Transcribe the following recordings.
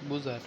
Buzar.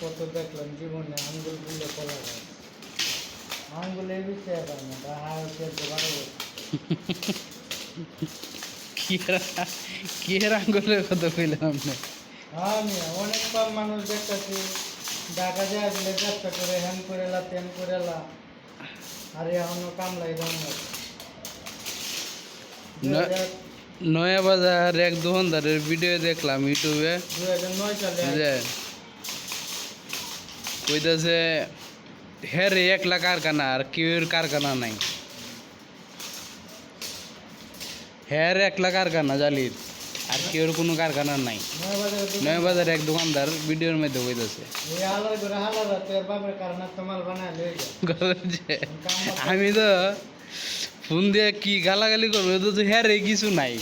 কত দেখলাম জীবনে আঙ্গুলগুলো কলা গাছ আঙ্গুলে বিষয় না ডাহা হচ্ছে বারো কি এরা- কি এর আঙ্গুলের কথা কইলাম আপনি? আমি অনেক কম মানুষ দেখতেছি। ঢাকা যায় বলে ব্যবসা করে হ্যান করেলা তেন করেলা আর এখনও কামলাই দাম না। নয়া বাজার এক দোকানদারের ভিডিও দেখলাম ইউটিউবে। দু হাজার নয় সালে কইতাছে হ্যাঁ রে একলা কারখানা আর কেউর কারখানা নাই। হ্যাঁ রে একলা কারখানা জালির, আর কেউর কোনো কারখানা নাই। নয় বাজারে এক দোকানদার ভিডিওর মধ্যে কইতাছে। আমি তো ফোন দিয়ে কি গালাগালি করব? তো হ্যাঁ রে কিছু নাই।